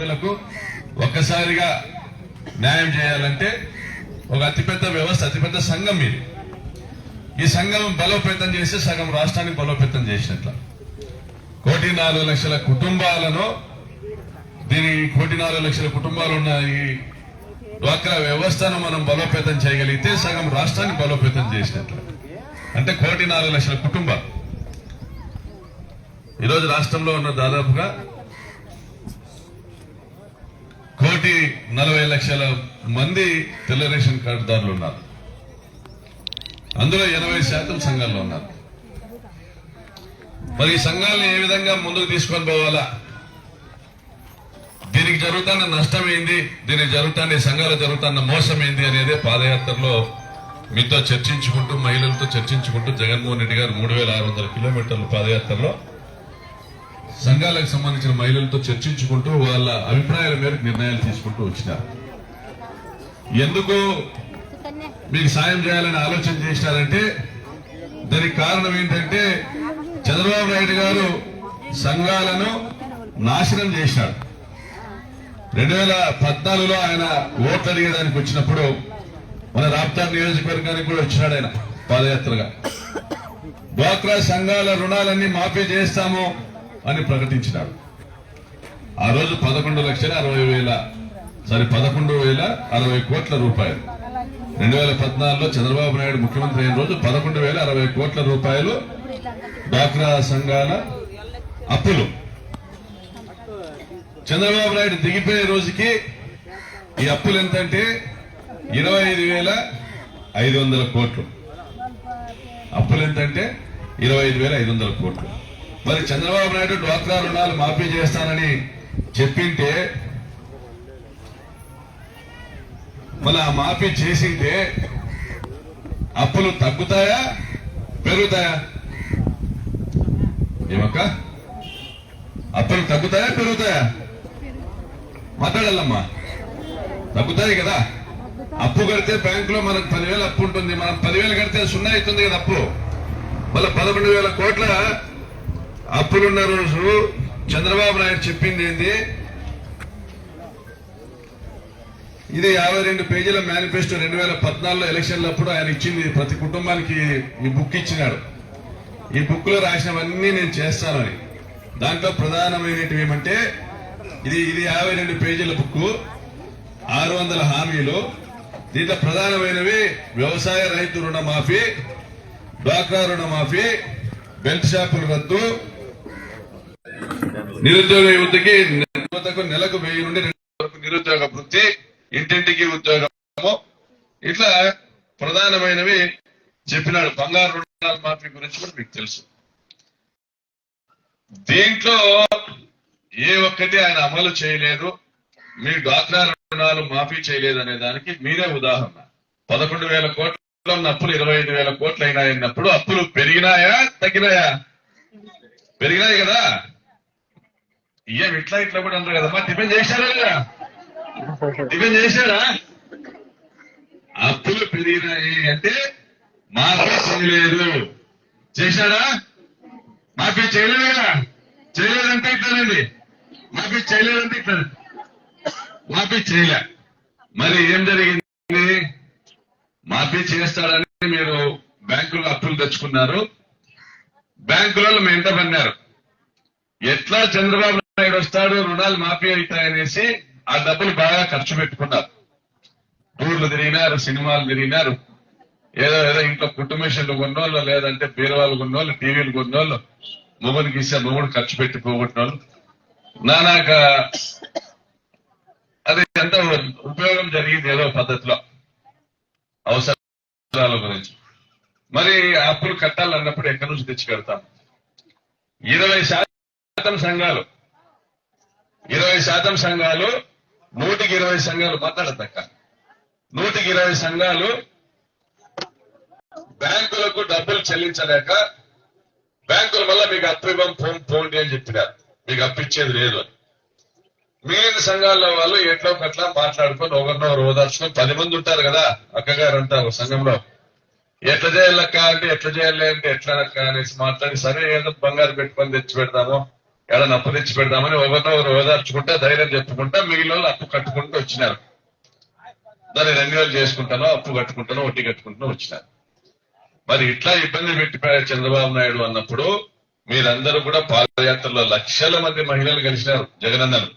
పేదలకు ఒక్కసారిగా న్యాయం చేయాలంటే ఒక అతిపెద్ద వ్యవస్థ అతిపెద్ద సంఘం ఇది. ఈ సంఘం బలోపేతం చేసి సగం రాష్ట్రాన్ని బలోపేతం చేసినట్ల. కోటి నాలుగు లక్షల కుటుంబాలను దీని కోటి నాలుగు లక్షల కుటుంబాలు ఉన్న ఈ డ్వాక్రా వ్యవస్థను మనం బలోపేతం చేయగలిగితే సగం రాష్ట్రాన్ని బలోపేతం చేసినట్లు. అంటే కోటి నాలుగు లక్షల కుటుంబాలు. ఈరోజు రాష్ట్రంలో ఉన్న దాదాపుగా కోటి నలభై లక్షల మంది తెల్ల రేషన్ కార్డుదారులు ఉన్నారు. అందులో ఎనభై శాతం సంఘాల్లో ఉన్నారు. మరి ఈ సంఘాలను ఏ విధంగా ముందుకు తీసుకొని పోవాలా? దీనికి జరుగుతున్న నష్టం ఏంది? దీనికి జరుగుతున్న సంఘాలు జరుగుతున్న మోసం ఏంది అనేది పాదయాత్రలో మీతో చర్చించుకుంటూ మహిళలతో చర్చించుకుంటూ జగన్మోహన్ రెడ్డి గారు మూడు వేల ఆరు వందల కిలోమీటర్ల పాదయాత్రలో సంఘాలకు సంబంధించిన మహిళలతో చర్చించుకుంటూ వాళ్ళ అభిప్రాయాల మేరకు నిర్ణయాలు తీసుకుంటూ వచ్చినారు. ఎందుకు మీకు సాయం చేయాలని ఆలోచన చేసినారంటే దానికి కారణం ఏంటంటే చంద్రబాబు నాయుడు గారు సంఘాలను నాశనం చేశాడు రెండు వేల పద్నాలుగులో ఆయన ఓట్లు అడిగేదానికి వచ్చినప్పుడు మన రాప్తార్ నియోజకవర్గానికి కూడా వచ్చినాడు ఆయన పాదయాత్రగా. డ్వాక్రా సంఘాల రుణాలన్నీ మాఫీ చేస్తాము అని ప్రకటించినాడు ఆ రోజు పదకొండు లక్షల అరవై వేల సారీ పదకొండు వేల అరవై కోట్ల రూపాయలు. రెండు వేల పద్నాలుగులో చంద్రబాబు నాయుడు ముఖ్యమంత్రి అయిన రోజు పదకొండు వేల అరవై కోట్ల రూపాయలు డాక్రా సంఘాల అప్పులు. చంద్రబాబు నాయుడు దిగిపోయే రోజుకి ఈ అప్పులు ఎంతంటే ఇరవై ఐదు వేల ఐదు వందల కోట్లు. అప్పులు ఎంతంటే ఇరవై ఐదు వేల ఐదు వందల కోట్లు. మరి చంద్రబాబు నాయుడు డ్వాక్రా రుణాలు మాఫీ చేస్తానని చెప్పింటే మళ్ళీ ఆ మాఫీ చేసింటే అప్పులు తగ్గుతాయా పెరుగుతాయా? ఏమక్క? అప్పులు తగ్గుతాయా పెరుగుతాయా? మాట్లాడాలమ్మా. తగ్గుతాయి కదా. అప్పు కడితే బ్యాంకులో మనకు పదివేలు అప్పు ఉంటుంది. మనం పదివేలు కడితే సున్నా అవుతుంది కదా అప్పు. మళ్ళీ పదకొండు వేల కోట్ల అప్పులున్న రోజు చంద్రబాబు నాయుడు చెప్పింది ఏంది? ఇది యాభై రెండు పేజీల మేనిఫెస్టో రెండు వేల పద్నాలుగులో ఎలక్షన్లప్పుడు ఆయన ఇచ్చింది. ప్రతి కుటుంబానికి ఈ బుక్ ఇచ్చినాడు. ఈ బుక్లో రాసినవన్నీ నేను చేస్తానని దాంట్లో ప్రధానమైనటివి ఏమంటే ఇది ఇది యాభై రెండు పేజీల బుక్ ఆరు వందల హామీలు. దీంట్లో ప్రధానమైనవి వ్యవసాయ రైతు రుణమాఫీ డ్వాక్రా రుణమాఫీ బెల్ట్ షాపుల రద్దు నిరుద్యోగ యువతకి యువతకు నెలకు వెయ్యి నుండి రెండు వరకు నిరుద్యోగ వృత్తి ఇంటింటికి ఉద్యోగము. ఇట్లా ప్రధానమైనవి చెప్పినాడు. బంగారు రుణాల మాఫీ గురించి కూడా మీకు తెలుసు. దీంట్లో ఏ ఒక్కటి ఆయన అమలు చేయలేదు. మీ డ్వాక్రా రుణాలు మాఫీ చేయలేదు అనే దానికి మీరే ఉదాహరణ. పదకొండు వేల కోట్ల ఉన్న అప్పులు ఇరవై ఐదు వేల కోట్లు అయినాయన్నప్పుడు అప్పులు పెరిగినాయా తగ్గినాయా? పెరిగినాయి కదా. ఏం ఇట్లా ఇట్లా కూడా అంటారు కదమ్మా. టిఫిన్ చేశారా లేదా? టిఫిన్ చేశారా? అప్పులు పెరిగినాయి అంటే మాఫీ చేయలేదు. చేశాడా మాఫీ చేయలేదు? కదా చేయలేదంటే ఇట్లానండి. మాఫీ చేయలేదంటే ఇట్లా మాఫీ చేయలే. మరి ఏం జరిగింది? మాఫీ చేస్తాడని మీరు బ్యాంకులో అప్పులు తెచ్చుకున్నారు. బ్యాంకులలో మెంట పన్నారు ఎట్లా చంద్రబాబు నాయుడు వస్తాడు రుణాలు మాఫీ అవుతాయనేసి ఆ డబ్బులు బాగా ఖర్చు పెట్టుకున్నారు. టూర్లు తిరిగినారు సినిమాలు తిరిగినారు. ఏదో ఏదో ఇంట్లో కుటుంబేషన్లు కొన్నోళ్ళు లేదంటే బీరవాళ్ళు కొన్నోళ్ళు టీవీలు కొన్నోళ్ళు మొగుడికి ఇస్తే మొగుడు ఖర్చు పెట్టి పోగొట్టిన వాళ్ళు నానాక అది ఎంత ఉపయోగం జరిగింది ఏదో పద్ధతిలో అవసరాల గురించి. మరి అప్పులు కట్టాలన్నప్పుడు ఎక్కడి నుంచి తెచ్చి కడతాం ఇరవై శాతం సంఘాలు ఇరవై శాతం సంఘాలు నూటికి ఇరవై సంఘాలు మాట్లాడద్దక్క నూటికి ఇరవై సంఘాలు బ్యాంకులకు డబ్బులు చెల్లించలేక బ్యాంకుల వల్ల మీకు అప్పు ఇవ్వం ఫోన్ పోండి అని చెప్పినారు. మీకు అప్పిచ్చేది లేదు అని. మిగిలిన సంఘాల్లో వాళ్ళు ఎట్లా అట్లా మాట్లాడుకొని ఒకరినొకరు ఓదార్చుకొని పది మంది ఉంటారు కదా అక్కగారు అంటారు సంఘంలో. ఎట్లా చేయాలక్క అంటే ఎట్లా చేయాలి అంటే ఎట్లా అక్క అనేసి మాట్లాడి సరే ఏదో బంగారు పెట్టుకొని తెచ్చి పెడతాము. ఏడన్నా అప్పు తెచ్చి పెడదామని ఒకరినొకరు ఓదార్చుకుంటా ధైర్యం చెప్పుకుంటా మిగిలిన వాళ్ళు అప్పు కట్టుకుంటూ వచ్చినారు. దాన్ని రెన్యువల్ చేసుకుంటానో అప్పు కట్టుకుంటానో వడ్డీ కట్టుకుంటానో వచ్చినారు. మరి ఇట్లా ఇబ్బంది పెట్టిపోయారు చంద్రబాబు నాయుడు అన్నప్పుడు మీరందరూ కూడా పాదయాత్రలో లక్షల మంది మహిళలు కలిసినారు జగనన్నను.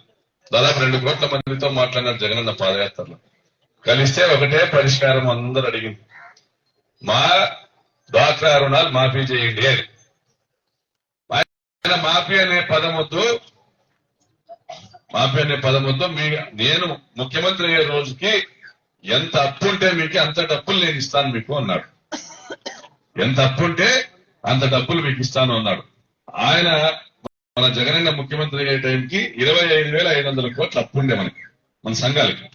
దాదాపు రెండు కోట్ల మందితో మాట్లాడినారు జగనన్న పాదయాత్రలో. కలిస్తే ఒకటే పరిష్కారం అందరూ అడిగింది. మా డ్వాక్రా రుణాలు మాఫీ చేయండి అని. మాఫీ అనే పదం వద్దు మాఫీ అనే పదం వద్దు మీ నేను ముఖ్యమంత్రి అయ్యే రోజుకి ఎంత అప్పు ఉంటే మీకు అంత డబ్బులు నేను ఇస్తాను మీకు అన్నాడు. ఎంత అప్పు ఉంటే అంత డబ్బులు మీకు ఇస్తాను అన్నాడు. ఆయన మన జగనన్న ముఖ్యమంత్రి అయ్యే టైంకి ఇరవై ఐదు వేల ఐదు వందల కోట్లు అప్పు ఉండే మనకి మన సంఘాలకి.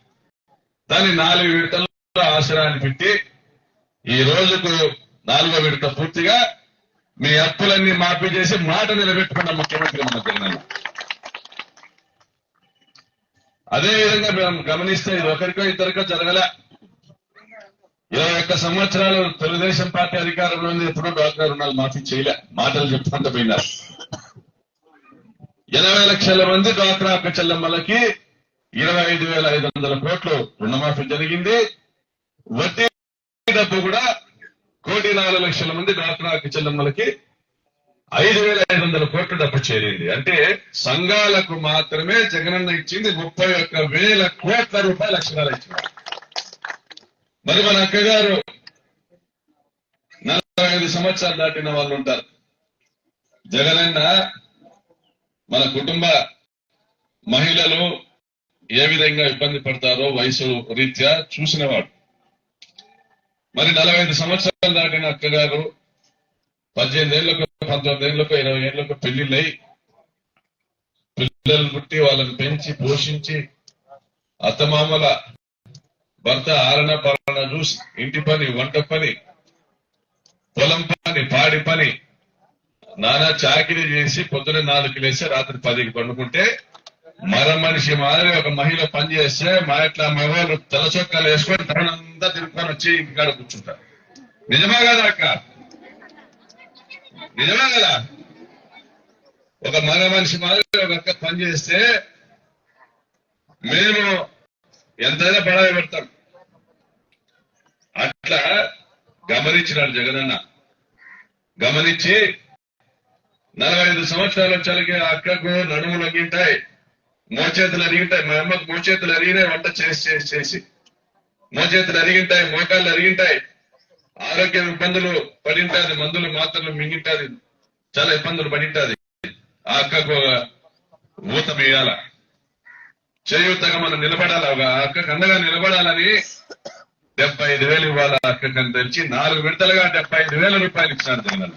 దాన్ని నాలుగు విడతల్లో ఆశ్రయాన్ని పెట్టి ఈ రోజుకు నాలుగో విడత పూర్తిగా మీ అప్పులన్నీ మాఫీ చేసి మాట నిలబెట్టుకున్న ముఖ్యమంత్రి మన జగన్ అదే విధంగా మేము గమనిస్తే ఇది ఒకరికో ఇద్దరికో జరగలే. ఇరవై ఒక్క సంవత్సరాలు తెలుగుదేశం పార్టీ అధికారంలో ఉంది ఎప్పుడో డ్వాక్రా రుణాలు మాఫీ చేయలే. మాటలు చెప్పుకుంటూ పోయినారు ఎనభై లక్షల మంది డ్వాక్రా అక్క చెల్లెమ్మలకి ఇరవై ఐదు వేల ఐదు వందల కోట్లు రుణమాఫీ జరిగింది. వడ్డీ డబ్బు కూడా కోటి నాలుగు లక్షల మంది డ్వాక్రా చెల్లమ్మలకి ఐదు వేల ఐదు వందల కోట్ల డబ్బు చేరింది. అంటే సంఘాలకు మాత్రమే జగనన్న ఇచ్చింది ముప్పై ఒక్క వేల కోట్ల రూపాయల అక్షరాలు ఇచ్చింది. మరి మన అక్కగారు నలభై ఐదు సంవత్సరాలు దాటిన వాళ్ళు ఉంటారు. జగనన్న మన కుటుంబ మహిళలు ఏ విధంగా ఇబ్బంది పడతారో వయసు రీత్యా చూసినవాడు. మరి నలభై ఐదు సంవత్సరాలు దాటిన అక్కగారు పద్దెనిమిది ఏళ్ళకు పంతొమ్మిది ఏళ్ళకు ఇరవై ఏళ్ళకు పెళ్ళిళ్ళై పిల్లలు పుట్టి వాళ్ళని పెంచి పోషించి అత్తమామల భర్త ఆరణ పాలన చూసి ఇంటి పని వంట పని పొలం పని పాడి పని నానా చాకిరీ చేసి పొద్దున నాలుగు లేసి రాత్రి పదికి పండుకుంటే మర మనిషి మాదిరి ఒక మహిళ పనిచేస్తే మా ఇట్లా మగవాళ్ళు తల చొక్కాలు వేసుకొని తనంతా తిరుక్కొని వచ్చి ఇంటికాడ కూర్చుంటారు. నిజమా కదా అక్క? నిజమా కదా? ఒక మగ మనిషి మాదిరి ఒక అక్క పనిచేస్తే మేము ఎంతైనా బడాయి పెడతాం. అట్లా గమనించినాడు జగనన్న. గమనించి నలభై ఐదు సంవత్సరాలు చలికి ఆ అక్కకు నడుములు అరిగింటాయి మోచేతులు అరిగింటాయి మా అమ్మకు మోచేతులు అరిగినాయి వంట చేసి చేసి చేసి. మోచేతులు అరిగింటాయి మోకాళ్ళు అరిగింటాయి ఆరోగ్యం ఇబ్బందులు పడింటాది మందులు మాత్రలు మింగింటాది చాలా ఇబ్బందులు పడింటాది. ఆ అక్కకు ఊత వేయాల. చేయూతగా మనం నిలబడాల ఒక అక్కకు అండగా నిలబడాలని డెబ్బై ఐదు వేలు ఇవ్వాల అక్కడికి తెలిసి నాలుగు విడతలుగా డెబ్బై ఐదు వేల రూపాయలు ఇచ్చినారు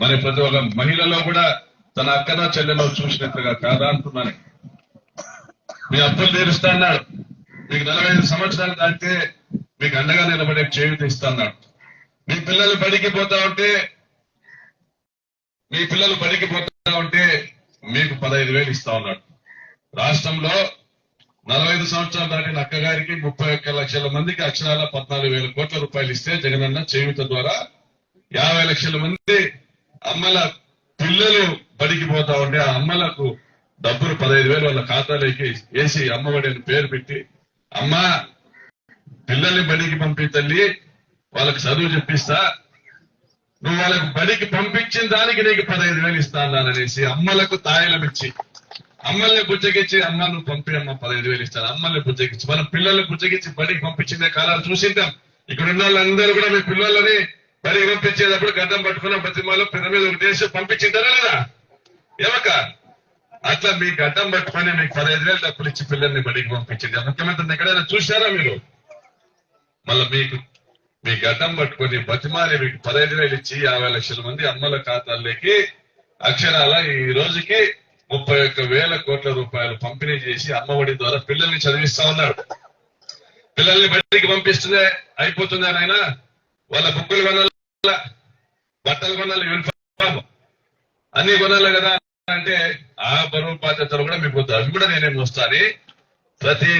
మరి ప్రతి ఒక్క మహిళలో కూడా తన అక్కన చెల్లెలో చూసినట్లుగా కాదా అంటున్నాను. మీ అప్పులు తీరుస్తా అన్నాడు. మీకు నలభై ఐదు సంవత్సరాలు దాటితే మీకు అండగా నిలబడే చేయూత ఇస్తాడు మీ పిల్లలు బడికి పోతా ఉంటే మీ పిల్లలు బడికి పోతా ఉంటే మీకు పదహైదు వేలు ఇస్తా ఉన్నాడు రాష్ట్రంలో నలభై ఐదు సంవత్సరాలు దాటిన అక్కగారికి ముప్పై ఒక్క లక్షల మందికి అక్షరాల పద్నాలుగు వేల కోట్ల రూపాయలు ఇస్తే జగనన్న చేయూత ద్వారా యాభై లక్షల మంది అమ్మల పిల్లలు బడికి పోతా ఉంటే ఆ అమ్మలకు డబ్బులు పదహైదు వేలు వాళ్ళ ఖాతాలోకి వేసి అమ్మఒడి అని పేరు పెట్టి అమ్మ పిల్లల్ని బడికి పంపి తల్లి వాళ్ళకి చదువు చెప్పిస్తా. నువ్వు వాళ్ళకి బడికి పంపించిన దానికి నీకు పదహైదు వేలు ఇస్తా అన్నాననేసి అమ్మలకు తాయిలం ఇచ్చి అమ్మల్ని బుజ్జగించి అమ్మ నువ్వు పంపి అమ్మ పదహైదు వేలు ఇస్తాను. అమ్మల్ని బుజ్జగించి మనం పిల్లల్ని బుజ్జగించి బడికి పంపించిందే కాలాలు చూసింటాం. ఇక్కడ ఉన్న వాళ్ళందరూ కూడా మీ పిల్లలని బలి పంపించేటప్పుడు గడ్డం పట్టుకున్న ప్రతిమాలో పెద్ద మీద ఉద్దేశం పంపించింటారా లేదా? ఏమక్క? అట్లా మీ గడ్డం పట్టుకొని మీకు పదహైదు వేలు డబ్బులు ఇచ్చి పిల్లల్ని బడికి పంపించింది. ముఖ్యమంత్రిని ఎక్కడైనా చూశారా మీరు? మళ్ళీ మీకు మీ గడ్డం పట్టుకొని బతిమాలి మీకు పదహైదు వేలు ఇచ్చి యాభై లక్షల మంది అమ్మల ఖాతాల్లోకి అక్షరాల ఈ రోజుకి ముప్పై ఒక్క వేల కోట్ల రూపాయలు పంపిణీ చేసి అమ్మఒడి ద్వారా పిల్లల్ని చదివిస్తా ఉన్నాడు పిల్లల్ని బడికి పంపిస్తుందే అయిపోతుందా నాయనా? వాళ్ళ బుక్కులు కొనాల? బట్టలు కొనాలి? యూనిఫామ్ అన్ని కొనాలి కదా అంటే ఆ బరువు బాధ్యతలు కూడా మీకు అవి కూడా నేనేం వస్తాను ప్రతి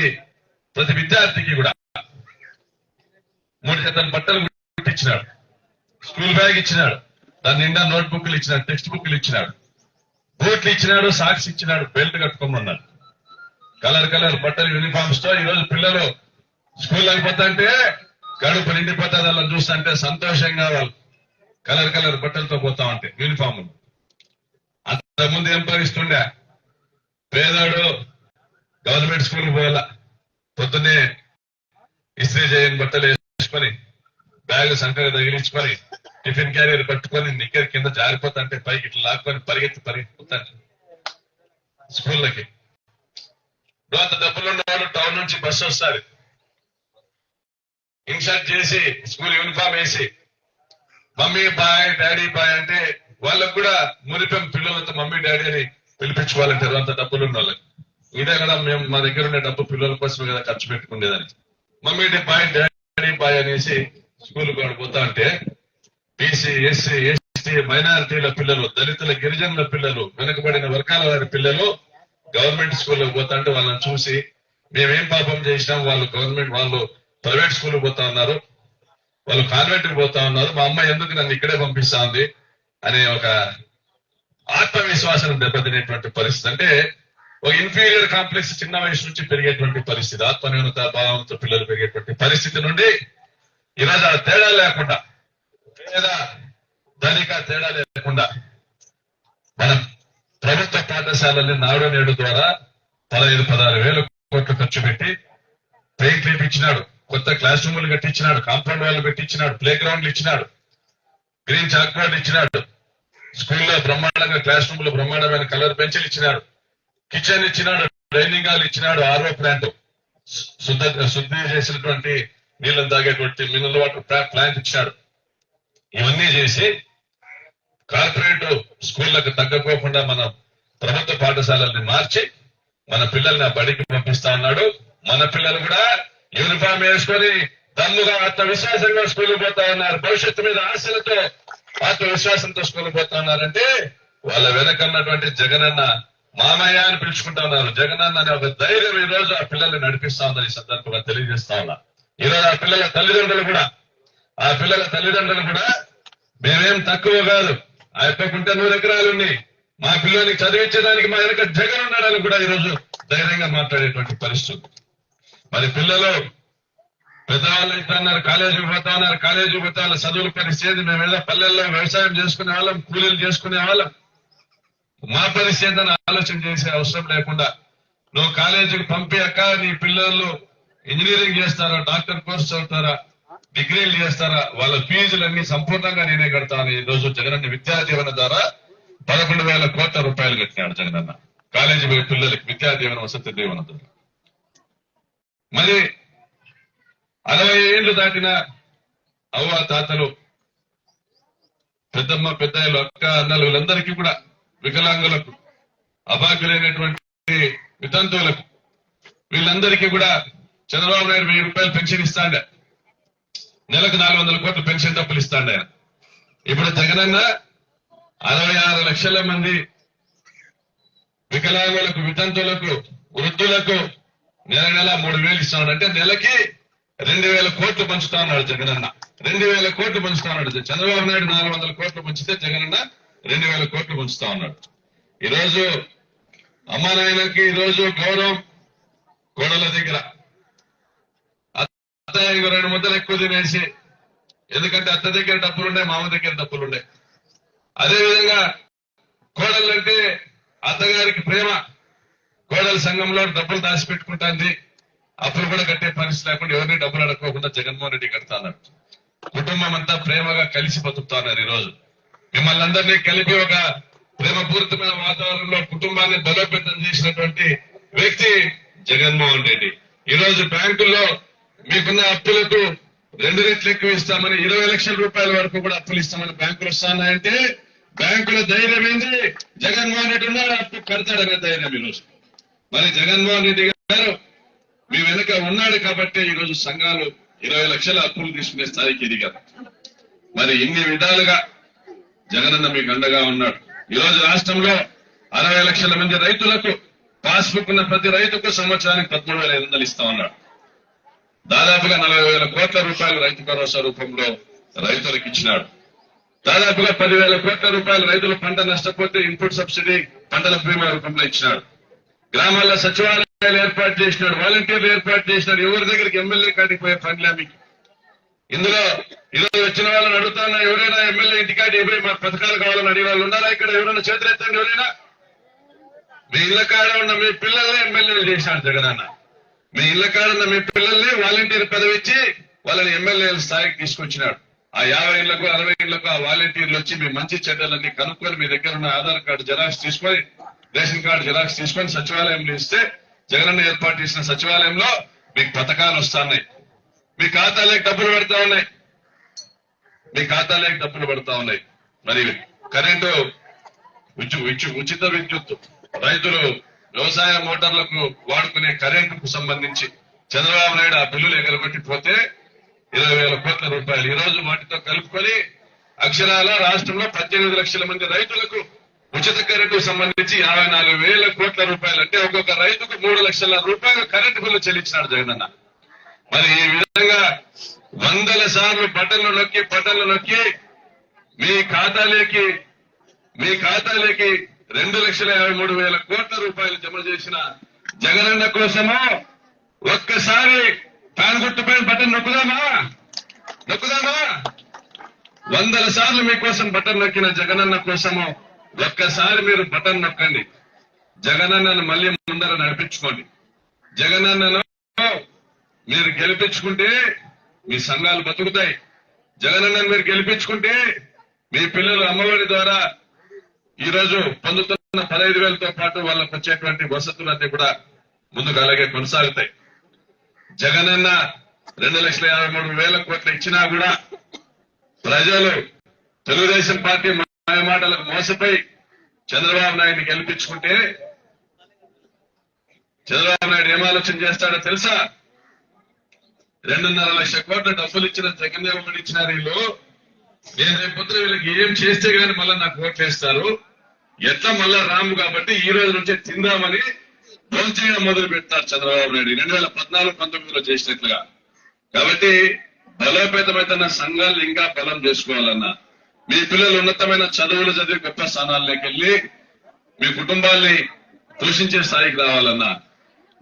ప్రతి విద్యార్థికి కూడా. మూడు జతల బట్టలు ఇచ్చినాడు స్కూల్ బ్యాగ్ ఇచ్చినాడు. దాని నిండా నోట్ బుక్లు ఇచ్చినాడు టెక్స్ట్ బుక్లు ఇచ్చినాడు. బూట్లు ఇచ్చినాడు సాక్స్ ఇచ్చినాడు బెల్ట్ కట్టుకోమన్నాడు. కలర్ కలర్ బట్టలు యూనిఫామ్స్తో ఈరోజు పిల్లలు స్కూల్ అయిపోతుంటే కడుపు నిండిపోతుంది అలా చూస్తుంటే సంతోషంగా వాళ్ళు కలర్ కలర్ బట్టలతో పోతా ఉంటే యూనిఫామ్లు అంత ముందు ఏం పరిస్తుండే పేదోడు గవర్నమెంట్ స్కూల్ పోవాల? పొద్దున్నే ఇస్త్రీ చేయని బట్టలు వేసుకొని బ్యాగ్ సంకర తగిలించుకొని టిఫిన్ క్యారియర్ పట్టుకొని నిక్కర్ కింద జారిపోతుంటే పైకి ఇట్లా లాక్కొని పరిగెత్తి పరిగెత్తుతాను స్కూళ్ళకి ఇప్పుడు అంత డబ్బులు ఉన్నవాడు టౌన్ నుంచి బస్సు వస్తారు. ఇన్షర్ట్ చేసి స్కూల్ యూనిఫామ్ వేసి. మమ్మీ బాయ్ డాడీ బాయ్ అంటే వాళ్ళకు కూడా మునిపెం పిల్లలతో మమ్మీ డాడీ అని పిలిపించుకోవాలంటారు అంత డబ్బులు ఉన్న వాళ్ళకి. ఇదే కదా మేము మా దగ్గర ఉండే డబ్బు పిల్లల కోసమే కదా ఖర్చు పెట్టుకునేదాన్ని మమ్మీ బాయ్ డాడీ బాయ్ అనేసి స్కూల్ పోతా అంటే బీసీ ఎస్సీ ఎస్టీ మైనారిటీల పిల్లలు దళితుల గిరిజనుల పిల్లలు వెనుకబడిన వర్గాల వారి పిల్లలు గవర్నమెంట్ స్కూల్లో పోతా అంటే వాళ్ళని చూసి మేమేం పాపం చేసినాం వాళ్ళు గవర్నమెంట్ వాళ్ళు ప్రైవేట్ స్కూల్ పోతా ఉన్నారు. వాళ్ళు కాన్వెంట్కి పోతా ఉన్నారు. మా అమ్మ ఎందుకు నన్ను ఇక్కడే పంపిస్తా ఉంది అనే ఒక ఆత్మవిశ్వాసం దెబ్బతినేటువంటి పరిస్థితి. అంటే ఒక ఇన్ఫీరియర్ కాంప్లెక్స్ చిన్న వయసు నుంచి పెరిగేటువంటి పరిస్థితి ఆత్మన్యూనత భావంతో పిల్లలు పెరిగేటువంటి పరిస్థితి నుండి ఈరోజు ఆ తేడా లేకుండా పేద ధనిక తేడా లేకుండా మనం ప్రభుత్వ పాఠశాలల్ని నాడు నేడు ద్వారా పదహైదు పదహారు వేలు కోట్లు ఖర్చు పెట్టి పెయింట్లు వేయించినాడు కొత్త క్లాస్ రూములు కట్టించినాడు కాంపౌండ్ వాళ్ళు పెట్టించినాడు ప్లే గ్రౌండ్లు ఇచ్చినాడు గ్రీన్ చాక్ ఇచ్చినాడు స్కూల్లో బ్రహ్మాండంగా క్లాస్ రూమ్లో బ్రహ్మాండమైన కలర్ పెన్సిల్ ఇచ్చినాడు కిచెన్ ఇచ్చినాడు డైనింగ్ హాల్ ఇచ్చినాడు ఆర్ఓ ప్లాంట్ శుద్ధ శుద్ధి చేసినటువంటి నీళ్ళని తాగేటువంటి మినరల్ వాటర్ ప్లాంట్ ఇచ్చినాడు. ఇవన్నీ చేసి కార్పొరేట్ స్కూళ్ళకు తగ్గకోకుండా మన ప్రభుత్వ పాఠశాలల్ని మార్చి మన పిల్లల్ని ఆ బడికి పంపిస్తా ఉన్నాడు మన పిల్లలు కూడా యూనిఫామ్ వేసుకొని దమ్ముగా ఆత్మవిశ్వాసంగా స్కూల్ పోతా ఉన్నారు. భవిష్యత్తు మీద ఆశలతో ఆత్మవిశ్వాసంతో స్కూల్ పోతా ఉన్నారంటే వాళ్ళ వెనకన్నటువంటి జగనన్న మామయ్య అని పిలుచుకుంటా ఉన్నారు. జగనన్న అనే ఒక ధైర్యం ఈ రోజు ఆ పిల్లల్ని నడిపిస్తా ఉందని ఈ సందర్భంగా తెలియజేస్తా ఉన్నా. ఈ రోజు ఆ పిల్లల తల్లిదండ్రులు కూడా ఆ పిల్లల తల్లిదండ్రులు కూడా మేమేం తక్కువ కాదు. ఆ ఎక్కకుంటే నూరు ఎకరాలు ఉన్నాయి. మా పిల్లలకి చదివించడానికి మా వెనక జగన్ ఉన్నాడని కూడా ఈరోజు ధైర్యంగా మాట్లాడేటువంటి పరిస్థితి. మరి పిల్లలు పెద్దవాళ్ళు అయితే అన్నారు కాలేజీకి పోతా ఉన్నారు కాలేజీకి పోతా వాళ్ళ చదువుల పరిస్థితి మేము ఏదో పల్లెల్లో వ్యవసాయం చేసుకునే వాళ్ళం కూలీలు చేసుకునే వాళ్ళం. మా పరిస్థితి అని ఆలోచన చేసే అవసరం లేకుండా నువ్వు కాలేజీకి పంపాక నీ పిల్లలు ఇంజనీరింగ్ చేస్తారా డాక్టర్ కోర్స్ చదువుతారా డిగ్రీలు చేస్తారా వాళ్ళ ఫీజులన్నీ సంపూర్ణంగా నేనే కడతాను. ఈ రోజు జగనన్న విద్యా దీవెన ద్వారా పదకొండు వేల కోట్ల రూపాయలు కట్టినాడు జగనన్న. కాలేజీ పిల్లలకి విద్యా దీవెన వసతి దీవెన ద్వారా. మరి అరవై ఏళ్ళు దాటిన అవ్వ తాతలు పెద్దమ్మ పెద్దయ్యలు అక్క అన్నలు వీళ్ళందరికీ కూడా వికలాంగులకు అభాగ్యులైనటువంటి వితంతువులకు వీళ్ళందరికీ కూడా చంద్రబాబు నాయుడు వెయ్యి రూపాయలు పెన్షన్ ఇస్తాండ. నెలకు నాలుగు వందల కోట్ల పెన్షన్ డబ్బులు ఇస్తాండ ఆయన. ఇప్పుడు జగనన్న అరవై ఆరు లక్షల మంది వికలాంగులకు వితంతువులకు వృద్ధులకు నెల నెల మూడు వేలు ఇస్తాడు అంటే నెలకి రెండు వేల కోట్లు పంచుతా ఉన్నాడు అన్న రెండు వేల కోట్లు పంచుతా ఉన్నాడు చంద్రబాబు నాయుడు నాలుగు వందల కోట్లు పంచితే జగనన్న రెండు వేల కోట్లు పంచుతా ఉన్నాడు ఈ రోజు అమ్మా నాయనకి ఈ రోజు గౌరవం కోడల దగ్గర. అత్తయ్య రెండు ముద్దలు ఎక్కువ తినేసి ఎందుకంటే అత్త దగ్గర డబ్బులుండే మామ దగ్గర డబ్బులుండే అదే విధంగా కోడళ్ళంటే అత్తగారికి ప్రేమ. కోడల సంఘంలో డబ్బులు దాచిపెట్టుకుంటాంది. అప్పులు కూడా కట్టే పరిస్థితి లేకుండా ఎవరిని డబ్బులు అడగకుండా జగన్మోహన్ రెడ్డి కడతాన్నారు కుటుంబం అంతా ప్రేమగా కలిసి బతుకుతున్నారు ఈ రోజు మిమ్మల్ని అందరినీ కలిపి ఒక ప్రేమపూరితమైన వాతావరణంలో కుటుంబాన్ని బలోపేతం చేసినటువంటి వ్యక్తి జగన్మోహన్ రెడ్డి. ఈ రోజు బ్యాంకుల్లో మీకున్న అప్పులకు రెండు రెట్లు ఎక్కువ ఇస్తామని ఇరవై లక్షల రూపాయల వరకు కూడా అప్పులు ఇస్తామని బ్యాంకులు వస్తున్నాయంటే బ్యాంకుల ధైర్యం ఏంది? జగన్మోహన్ రెడ్డి ఉన్నాడు అప్పు కడతాడనే ధైర్యం ఈరోజు. మరి జగన్మోహన్ రెడ్డి గారు మీ వెనుక ఉన్నాడు కాబట్టి ఈ రోజు సంఘాలు ఇరవై లక్షల అప్పులు తీసుకునే స్థాయికి ఎదిగారు మరి ఇన్ని విధాలుగా జగనన్న మీకు అండగా ఉన్నాడు. ఈ రోజు రాష్ట్రంలో అరవై లక్షల మంది రైతులకు పాస్బుక్ ఉన్న ప్రతి రైతుకు సంవత్సరానికి పదమూడు వేల ఐదు వందలు ఇస్తా ఉన్నాడు. దాదాపుగా నలభై వేల కోట్ల రూపాయలు రైతు భరోసా రూపంలో రైతులకు ఇచ్చినాడు. దాదాపుగా పదివేల కోట్ల రూపాయలు రైతులు పంట నష్టపోతే ఇన్పుట్ సబ్సిడీ పంటల బీమా రూపంలో ఇచ్చినాడు. గ్రామాల్లో సచివాలయాలు ఏర్పాటు చేసినాడు వాలంటీర్లు ఏర్పాటు చేసినాడు ఎవరి దగ్గరికి ఎమ్మెల్యే కాడికి పోయే పనిలే మీకు. ఇందులో ఈరోజు వచ్చిన వాళ్ళని అడుగుతానా ఎవరైనా ఎమ్మెల్యే ఇంటికాటి ఎవరైనా మా పథకాలు కావాలని అడిగే వాళ్ళు ఉన్నారా? ఇక్కడ ఎవరైనా చేతులెత్తండి ఎవరైనా? మీ ఇళ్ళ కాడ ఉన్న మీ పిల్లల్ని ఎమ్మెల్యేలు చేశాడు జగనన్న. మీ ఇళ్ళ కాడ ఉన్న మీ పిల్లల్ని వాలంటీర్ పదవి వాళ్ళని ఎమ్మెల్యేల స్థాయికి తీసుకొచ్చినాడు. ఆ యాభై ఇళ్ళకు అరవై ఇళ్ళకు ఆ వాలంటీర్లు వచ్చి మీ మంచి చెడ్డలన్నీ కనుక్కొని మీ దగ్గర ఉన్న ఆధార్ కార్డు జెరాక్స్ తీసుకొని రేషన్ కార్డు జిరాక్స్ తీసుకొని సచివాలయంలో ఇస్తే జగనన్న ఏర్పాటు చేసిన సచివాలయంలో మీకు పథకాలు వస్తున్నాయి. మీ ఖాతాలోకి డబ్బులు పెడతా ఉన్నాయి. మీ ఖాతాలోకి డబ్బులు పడతా ఉన్నాయి. మరి కరెంటు ఉచిత విద్యుత్ రైతులు వ్యవసాయ మోటార్లకు వాడుకునే కరెంటుకు సంబంధించి చంద్రబాబు నాయుడు ఆ బిల్లులు ఎగరబెట్టిపోతే ఇరవై వేల కోట్ల రూపాయలు. ఈ రోజు వాటితో కలుపుకొని అక్షరాల రాష్ట్రంలో పద్దెనిమిది లక్షల మంది రైతులకు ఉచిత కరెంటుకు సంబంధించి యాభై నాలుగు వేల కోట్ల రూపాయలు అంటే ఒక్కొక్క రైతుకు మూడు లక్షల రూపాయలు కరెంటు బిల్లు చెల్లించినాడు జగనన్న. మరి ఈ విధంగా వందల సార్లు బటన్లు నొక్కి బటన్లు నొక్కి మీ ఖాతాలోకి మీ ఖాతాలోకి రెండు లక్షల యాభై మూడు వేల కోట్ల రూపాయలు జమ చేసిన జగనన్న కోసము ఒక్కసారి ఫ్యాన్ గుర్తుపైన బటన్ నొక్కుదామా? నొక్కుదామా? వందల సార్లు మీకోసం బటన్ నొక్కిన జగనన్న కోసము ఒక్కసారి మీరు బటన్ నొక్కండి. జగనన్నను మళ్ళీ ముందర నడిపించుకోండి. జగనన్నను మీరు గెలిపించుకుంటే మీ సంఘాలు బతుకుతాయి. జగనన్నను మీరు గెలిపించుకుంటే మీ పిల్లలు అమ్మఒడి ద్వారా ఈ రోజు పొందుతున్న పదహైదు వేలతో పాటు వాళ్ళకు వచ్చేటువంటి వసతులన్నీ కూడా ముందుకు అలాగే కొనసాగుతాయి. జగనన్న రెండు లక్షల యాభై మూడు వేల కోట్లు ఇచ్చినా కూడా ప్రజలు తెలుగుదేశం పార్టీ మాటలకు మోసపోయి చంద్రబాబు నాయుడిని గెలిపించుకుంటే చంద్రబాబు నాయుడు ఏం ఆలోచన చేస్తాడో తెలుసా? రెండున్నర లక్ష కోట్ల డబ్బులు ఇచ్చిన జగన్మోహన్ ఇచ్చినారు వీళ్ళు. నేను రేపు వీళ్ళకి ఏం చేస్తే గాని మళ్ళీ నాకు ఓట్లు వేస్తారు. ఎట్లా మళ్ళా రాము కాబట్టి ఈ రోజు నుంచే తిందామని చేయడం మొదలు పెడతారు చంద్రబాబు నాయుడు. రెండు వేల పద్నాలుగు పంతొమ్మిదిలో చేసినట్లుగా. కాబట్టి బలోపేతమైన సంఘాలు ఇంకా బలం చేసుకోవాలన్నా మీ పిల్లలు ఉన్నతమైన చదువులు చదివి గొప్ప స్థానాల్లోకి వెళ్ళి మీ కుటుంబాల్ని పోషించే స్థాయికి రావాలన్నా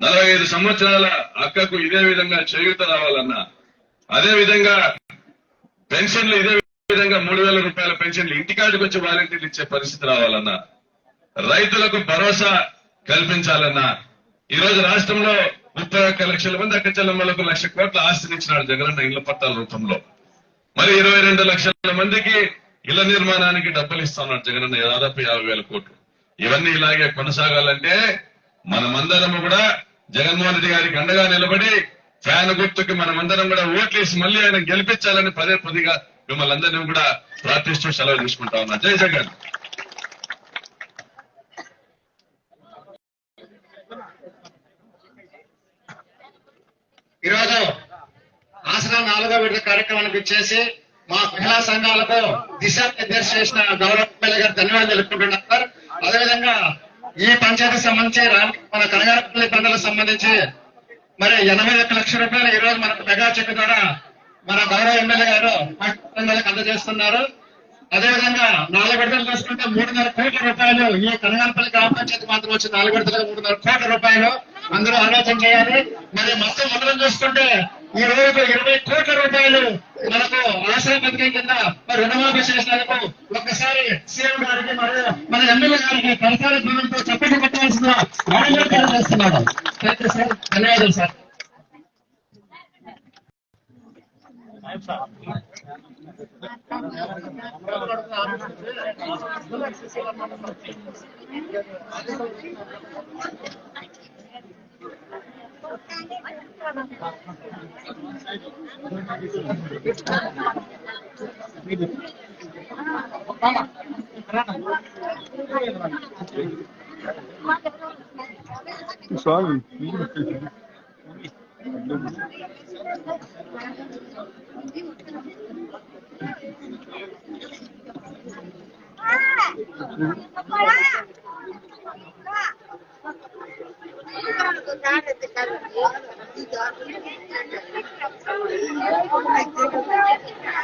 నలభై ఐదు సంవత్సరాల అక్కకు ఇదే విధంగా చేయూత రావాలన్నా అదే విధంగా పెన్షన్లు ఇదే విధంగా మూడు వేల రూపాయల పెన్షన్లు ఇంటికాడికి వచ్చి వాలంటీర్లు ఇచ్చే పరిస్థితి రావాలన్నా రైతులకు భరోసా కల్పించాలన్నా ఈ రోజు రాష్ట్రంలో ముప్పై ఒక్క లక్షల మంది అక్కచెల్లమ్మలకు లక్ష కోట్ల ఆస్తిని ఇచ్చినాడు జగనన్న ఇళ్ళ పట్టాల రూపంలో. మరి ఇరవై రెండు లక్షల మందికి ఇళ్ళ నిర్మాణానికి డబ్బులు ఇస్తున్నాడు జగనన్న దాదాపు యాభై వేల కోట్లు. ఇవన్నీ ఇలాగే కొనసాగాలంటే మనమందరం కూడా జగన్మోహన్ రెడ్డి గారికి అండగా నిలబడి ఫ్యాన్ గుర్తుకి మనమందరం కూడా ఓట్లేసి మళ్ళీ ఆయన గెలిపించాలని పదే పదిగా మిమ్మల్ని అందరినీ కూడా ప్రార్థిస్తూ సెలవు తీసుకుంటా ఉన్నా. జై జగన్. ఈరోజు ఆసరా నాలుగో విడత కార్యక్రమానికి ఇచ్చేసి మా మహిళా సంఘాలకు దిశానిర్దేశం చేసిన గౌరవ ఎమ్మెల్యే గారు ధన్యవాదాలు తెలుపుకుంటున్నారు సార్. అదేవిధంగా ఈ పంచాయతీ సంబంధించి మన కనగారపల్లి పంటలకు సంబంధించి మరి ఎనభై ఒక్క లక్షల రూపాయలు ఈ రోజు మనకు మెగా చెక్ ద్వారా మన గౌరవ ఎమ్మెల్యే గారు మహిళలకు అందజేస్తున్నారు. అదేవిధంగా నాలుగు విడతలు చూసుకుంటే మూడున్నర కోట్ల రూపాయలు ఈ కనగారపల్లి గ్రామ పంచాయతీ మాత్రం వచ్చి నాలుగు విడతలు మూడున్నర కోట్ల రూపాయలు అందరూ ఆలోచన చేయాలి. మరి మొత్తం మండలం చూసుకుంటే ఈ రోజు ఇరవై కోట్ల రూపాయలు మనకు ఆశ్రయ పథకం కింద మరి రుణమాఫీ చేసినందుకు ఒక్కసారి సీఎం గారికి మరియు మన ఎమ్మెల్యే గారికి కరసాల ధ్వనంతో చప్పట్లు కొట్టవలసిన ఆనందం తెలియజేస్తున్నాడు థ్యాంక్ యూ సార్ ధన్యవాదాలు సార్ Thank you.